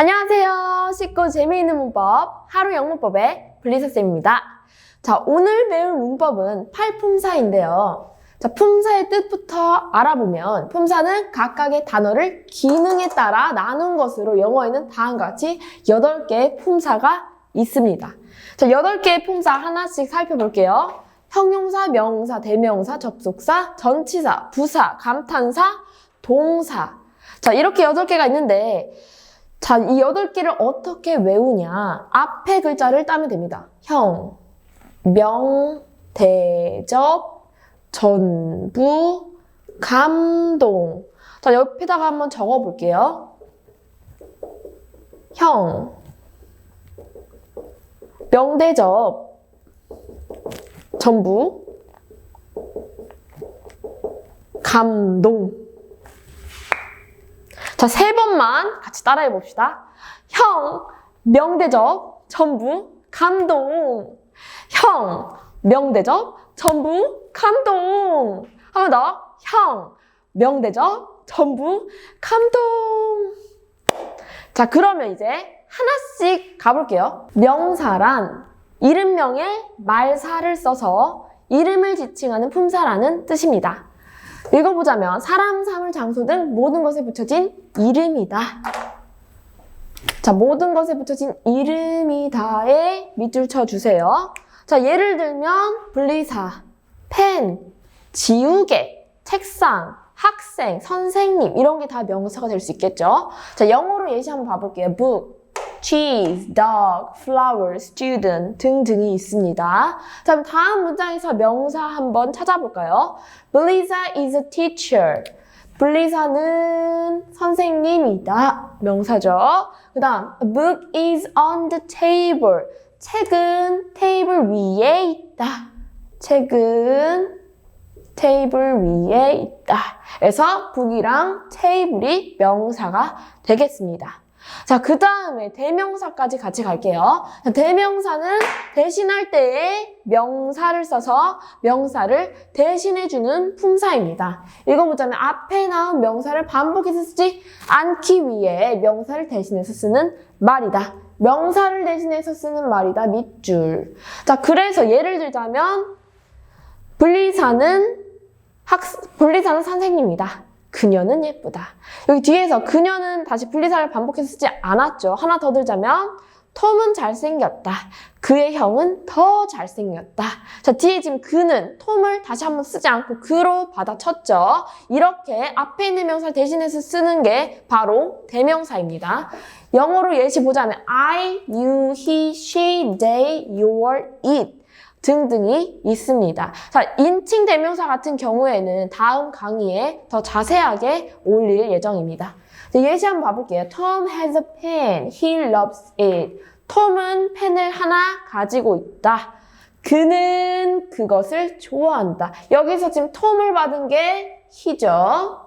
안녕하세요. 쉽고 재미있는 문법 하루 영문법의 블리서쌤입니다. 자, 오늘 배울 문법은 팔품사인데요. 자, 품사의 뜻부터 알아보면 품사는 각각의 단어를 기능에 따라 나눈 것으로 영어에는 다음과 같이 8개의 품사가 있습니다. 자, 8개의 품사 하나씩 살펴볼게요. 형용사, 명사, 대명사, 접속사, 전치사, 부사, 감탄사, 동사. 자, 이렇게 8개가 있는데 자, 이 여덟 개를 어떻게 외우냐? 앞에 글자를 따면 됩니다. 형, 명, 대접, 전부, 감동. 자, 옆에다가 한번 적어 볼게요. 형, 명대접, 전부, 감동. 자, 세 번만 같이 따라해 봅시다. 형, 명대접, 전부, 감동. 형, 명대접, 전부, 감동. 한번 더. 형, 명대접, 전부, 감동. 자, 그러면 이제 하나씩 가볼게요. 명사란 이름명에 말사를 써서 이름을 지칭하는 품사라는 뜻입니다. 읽어보자면 사람, 사물, 장소 등 모든 것에 붙여진 이름이다. 자, 모든 것에 붙여진 이름이다에 밑줄 쳐주세요. 자, 예를 들면 분리사, 펜, 지우개, 책상, 학생, 선생님 이런 게 다 명사가 될 수 있겠죠. 자, 영어로 예시 한번 봐볼게요. book, cheese, dog, flower, student 등등이 있습니다. 자, 다음 문장에서 명사 한번 찾아볼까요? Belisa is a teacher. 블리사는 선생님이다. 명사죠. 그 다음, book is on the table. 책은 테이블 위에 있다. 책은 테이블 위에 있다. 그래서 북이랑 테이블이 명사가 되겠습니다. 자, 그 다음에 대명사까지 같이 갈게요. 자, 대명사는 대신할 때에 명사를 써서 명사를 대신해주는 품사입니다. 읽어보자면 앞에 나온 명사를 반복해서 쓰지 않기 위해 명사를 대신해서 쓰는 말이다. 명사를 대신해서 쓰는 말이다. 밑줄. 자, 그래서 예를 들자면 분리사는 학, 분리사는 선생님이다. 그녀는 예쁘다. 여기 뒤에서 그녀는 다시 분리사를 반복해서 쓰지 않았죠. 하나 더 들자면 톰은 잘생겼다. 그의 형은 더 잘생겼다. 자, 뒤에 지금 그는 톰을 다시 한번 쓰지 않고 그로 받아쳤죠. 이렇게 앞에 있는 명사를 대신해서 쓰는 게 바로 대명사입니다. 영어로 예시 보자면 I, you, he, she, they, your, it. 등등이 있습니다. 자, 인칭 대명사 같은 경우에는 다음 강의에 더 자세하게 올릴 예정입니다. 자, 예시 한번 봐볼게요. Tom has a pen. He loves it. 톰은 펜을 하나 가지고 있다. 그는 그것을 좋아한다. 여기서 지금 톰을 받은 게 he죠.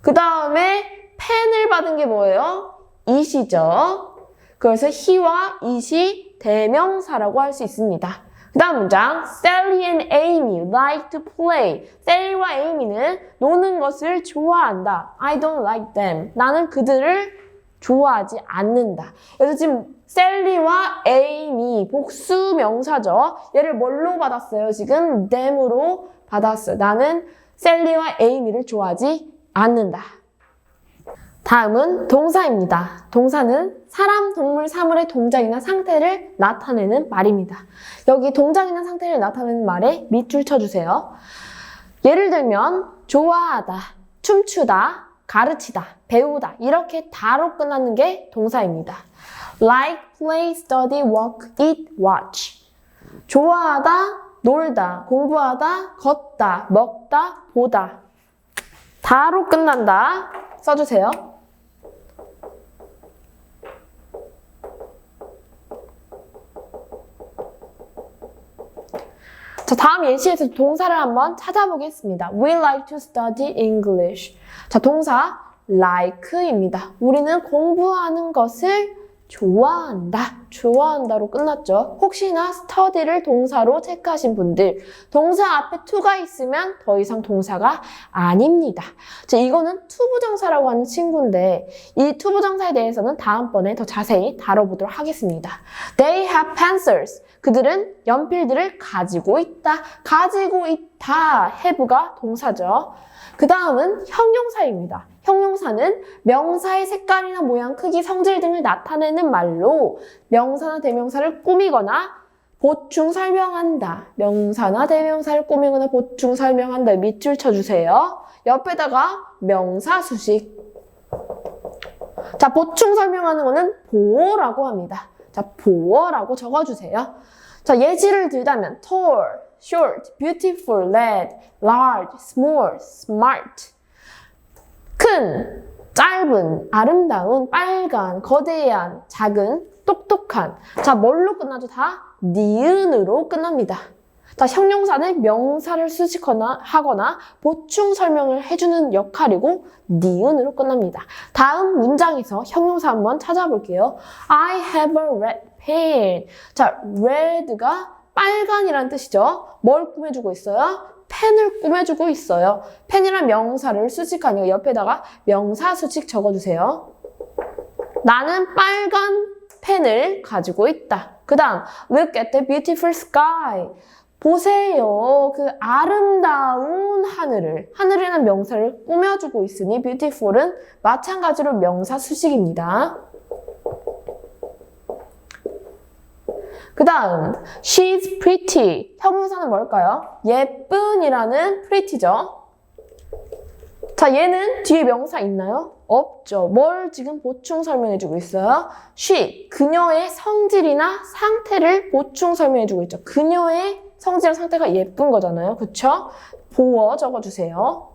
그 다음에 펜을 받은 게 뭐예요? it이죠. 그래서 he와 it이 대명사라고 할 수 있습니다. 그 다음 문장. Sally and Amy like to play. 셀리와 에이미는 노는 것을 좋아한다. I don't like them. 나는 그들을 좋아하지 않는다. 그래서 지금 셀리와 에이미 복수 명사죠. 얘를 뭘로 받았어요? 지금? them으로 받았어요. 나는 셀리와 에이미를 좋아하지 않는다 다음은 동사입니다. 동사는 사람, 동물, 사물의 동작이나 상태를 나타내는 말입니다. 여기 동작이나 상태를 나타내는 말에 밑줄 쳐주세요. 예를 들면 좋아하다, 춤추다, 가르치다, 배우다 이렇게 다로 끝나는 게 동사입니다. Like, play, study, walk, eat, watch. 좋아하다, 놀다, 공부하다, 걷다, 먹다, 보다. 다로 끝난다. 써주세요. 자, 다음 예시에서 동사를 한번 찾아보겠습니다. We like to study English. 자, 동사 like입니다. 우리는 공부하는 것을 좋아한다, 좋아한다로 끝났죠. 혹시나 study를 동사로 체크하신 분들, 동사 앞에 to가 있으면 더 이상 동사가 아닙니다. 자, 이거는 투부정사라고 하는 친구인데 이 투부정사에 대해서는 다음번에 더 자세히 다뤄보도록 하겠습니다. They have pencils. 그들은 연필들을 가지고 있다. 가지고 있다. have가 동사죠. 그 다음은 형용사입니다. 형용사는 명사의 색깔이나 모양, 크기, 성질 등을 나타내는 말로 명사나 대명사를 꾸미거나 보충 설명한다. 명사나 대명사를 꾸미거나 보충 설명한다. 밑줄 쳐주세요. 옆에다가 명사 수식. 자, 보충 설명하는 거는 보어라고 합니다. 자, 보어라고 적어주세요. 자, 예시를 들자면 tall, short, beautiful, red, large, small, smart. 큰, 짧은, 아름다운, 빨간, 거대한, 작은, 똑똑한. 자, 뭘로 끝나죠? 다 니은으로 끝납니다. 자, 형용사는 명사를 수식하거나 하거나 보충 설명을 해주는 역할이고 니은으로 끝납니다. 다음 문장에서 형용사 한번 찾아볼게요. I have a red pen. 자, red가 빨간이라는 뜻이죠. 뭘 꾸며주고 있어요? 펜을 꾸며주고 있어요. 펜이란 명사를 수식하니까 옆에다가 명사 수식 적어주세요. 나는 빨간 펜을 가지고 있다. 그 다음, look at the beautiful sky. 보세요. 그 아름다운 하늘을. 하늘이라는 명사를 꾸며주고 있으니 beautiful은 마찬가지로 명사 수식입니다. 그 다음, she's pretty. 형용사는 뭘까요? 예쁜이라는 pretty죠. 자, 얘는 뒤에 명사 있나요? 없죠. 뭘 지금 보충 설명해주고 있어요? she, 그녀의 성질이나 상태를 보충 설명해주고 있죠. 그녀의 성질이나 상태가 예쁜 거잖아요. 그쵸? 보어 적어주세요.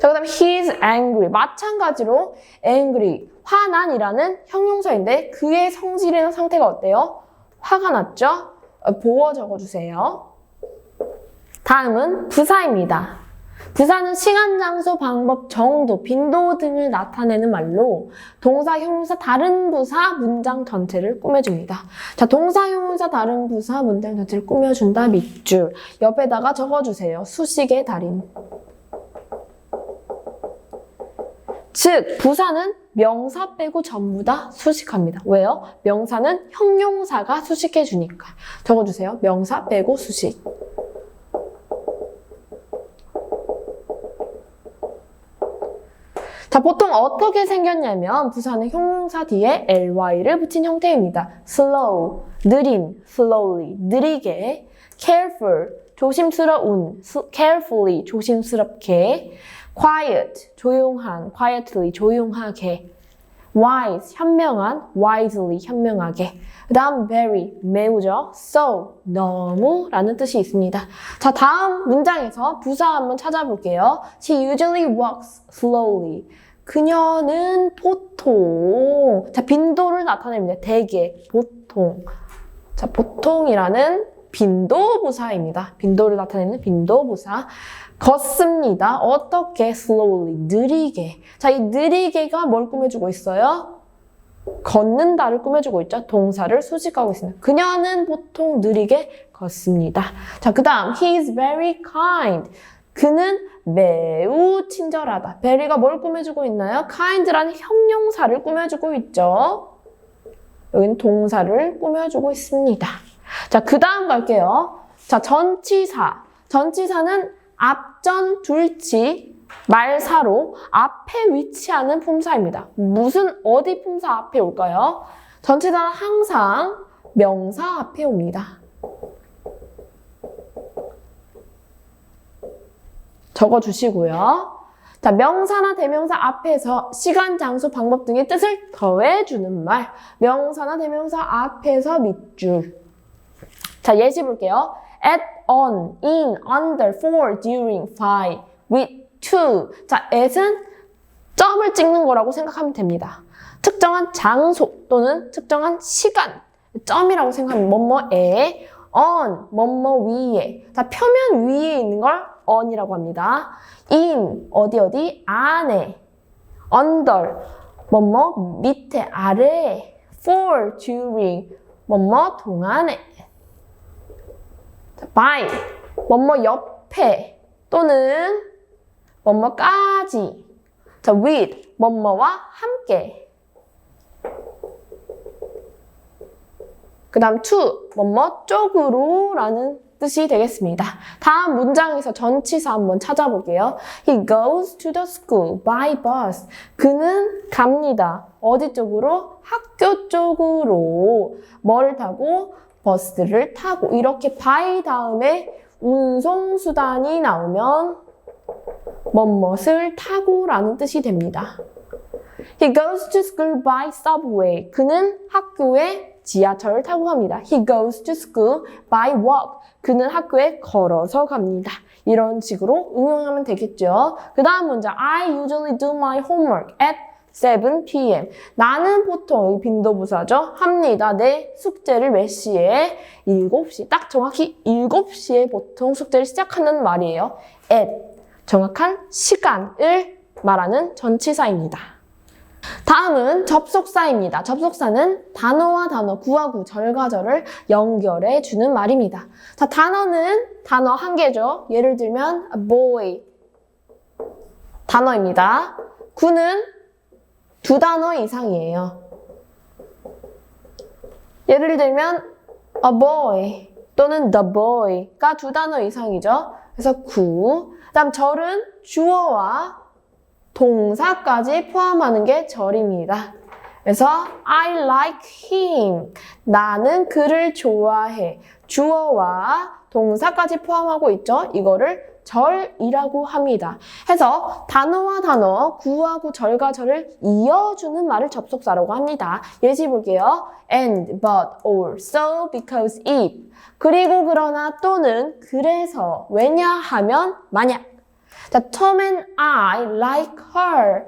자, 그 다음에 he's angry. 마찬가지로 angry, 화난이라는 형용사인데 그의 성질이나 상태가 어때요? 화가 났죠? 어, 보어 적어주세요. 다음은 부사입니다. 부사는 시간, 장소, 방법, 정도, 빈도 등을 나타내는 말로 동사, 형용사, 다른 부사, 문장 전체를 꾸며줍니다. 자, 동사, 형용사, 다른 부사, 문장 전체를 꾸며준다 밑줄. 옆에다가 적어주세요. 수식의 달인. 즉, 부사는 명사 빼고 전부 다 수식합니다. 왜요? 명사는 형용사가 수식해 주니까. 적어주세요. 명사 빼고 수식. 자, 보통 어떻게 생겼냐면 부사는 형용사 뒤에 ly를 붙인 형태입니다. slow, 느린, slowly, 느리게, careful, 조심스러운, carefully, 조심스럽게, quiet, 조용한, quietly, 조용하게, wise, 현명한, wisely, 현명하게. 그 다음 very, 매우죠. so, 너무 라는 뜻이 있습니다. 자, 다음 문장에서 부사 한번 찾아볼게요. She usually walks slowly. 그녀는 보통, 자, 빈도를 나타냅니다. 대개, 보통. 자, 보통이라는 빈도 부사입니다. 빈도를 나타내는 빈도 부사. 걷습니다. 어떻게? slowly, 느리게. 자, 이 느리게가 뭘 꾸며주고 있어요? 걷는다를 꾸며주고 있죠. 동사를 수식하고 있습니다. 그녀는 보통 느리게 걷습니다. 자, 그 다음, he is very kind. 그는 매우 친절하다. 베리가 뭘 꾸며주고 있나요? kind라는 형용사를 꾸며주고 있죠. 여기는 동사를 꾸며주고 있습니다. 자, 그 다음 갈게요. 자, 전치사. 전치사는 앞전 둘치 말사로 앞에 위치하는 품사입니다. 무슨 어디 품사 앞에 올까요? 전치사는 항상 명사 앞에 옵니다. 적어 주시고요. 자, 명사나 대명사 앞에서 시간, 장소, 방법 등의 뜻을 더해주는 말. 명사나 대명사 앞에서 밑줄. 자, 예시 볼게요. at, on, in, under, for, during, by, with, to. 자, at은 점을 찍는 거라고 생각하면 됩니다. 특정한 장소 또는 특정한 시간. 점이라고 생각하면 뭐뭐에, on, 뭐뭐 위에. 자, 표면 위에 있는 걸 on이라고 합니다. in, 어디 어디, 안에. under, 뭐뭐 밑에, 아래에. for during 뭐뭐 동안에 자, by 뭐뭐 옆에 또는 뭐뭐까지 자 with 뭐뭐와 함께 그 다음 to 뭐뭐 쪽으로 라는 뜻이 되겠습니다. 다음 문장에서 전치사 한번 찾아볼게요. He goes to the school by bus. 그는 갑니다. 어디 쪽으로? 학교 쪽으로. 뭐를 타고? 버스를 타고. 이렇게 by 다음에 운송수단이 나오면 뭐뭇을 타고 라는 뜻이 됩니다. He goes to school by subway. 그는 학교에 지하철을 타고 갑니다. He goes to school by walk. 그는 학교에 걸어서 갑니다. 이런 식으로 응용하면 되겠죠. 그 다음 문장. I usually do my homework at 7 p.m. 나는 보통 빈도 부사죠. 합니다. 내 숙제를 몇 시에? 7시. 딱 정확히 7시에 보통 숙제를 시작하는 말이에요. at. 정확한 시간을 말하는 전치사입니다. 다음은 접속사입니다. 접속사는 단어와 단어, 구하구, 절과절을 연결해 주는 말입니다. 자, 단어는 단어 한 개죠. 예를 들면 boy 단어입니다. 구는 두 단어 이상이에요. 예를 들면 a boy 또는 the boy가 두 단어 이상이죠. 그래서 구. 그다음 절은 주어와 동사까지 포함하는 게 절입니다. 그래서 I like him. 나는 그를 좋아해. 주어와 동사까지 포함하고 있죠. 이거를 절이라고 합니다. 해서 단어와 단어, 구하고 절과 절을 이어주는 말을 접속사라고 합니다. 예시 볼게요. and, but, or, so, because, if. 그리고 그러나 또는 그래서 왜냐하면 만약. 자, Tom and I like her.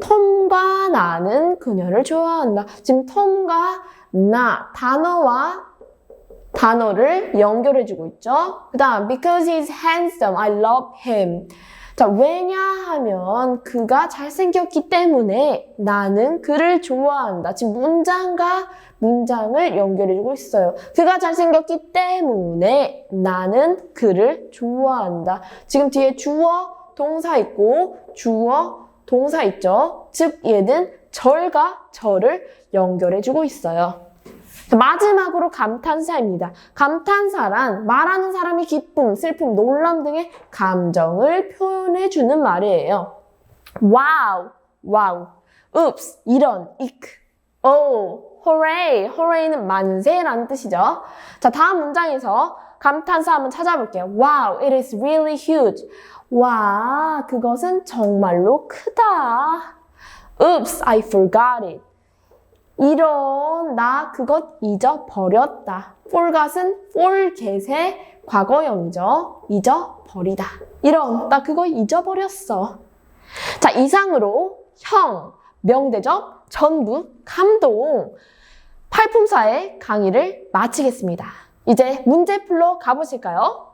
톰과 나는 그녀를 좋아한다. 지금 톰과 나 단어와 단어를 연결해주고 있죠. 그 다음, because he's handsome, I love him. 자, 왜냐하면 그가 잘생겼기 때문에 나는 그를 좋아한다. 지금 문장과 문장을 연결해주고 있어요. 그가 잘생겼기 때문에 나는 그를 좋아한다. 지금 뒤에 주어, 동사 있고 주어, 동사 있죠. 즉 얘는 절과 절을 연결해주고 있어요. 마지막으로 감탄사입니다. 감탄사란 말하는 사람이 기쁨, 슬픔, 놀람 등의 감정을 표현해주는 말이에요. 와우, 와우, 읍스, 이런, 이크, 오, 호레이, 호레이는 만세라는 뜻이죠. 자, 다음 문장에서 감탄사 한번 찾아볼게요. Wow, it is really huge. 와, 그것은 정말로 크다. Oops, I forgot it. 이런, 나 그것 잊어버렸다. forgot은 forget의 과거형이죠. 잊어버리다. 이런, 나 그거 잊어버렸어. 자, 이상으로 형, 명대접, 전부, 감동, 팔품사의 강의를 마치겠습니다. 이제 문제 풀러 가보실까요?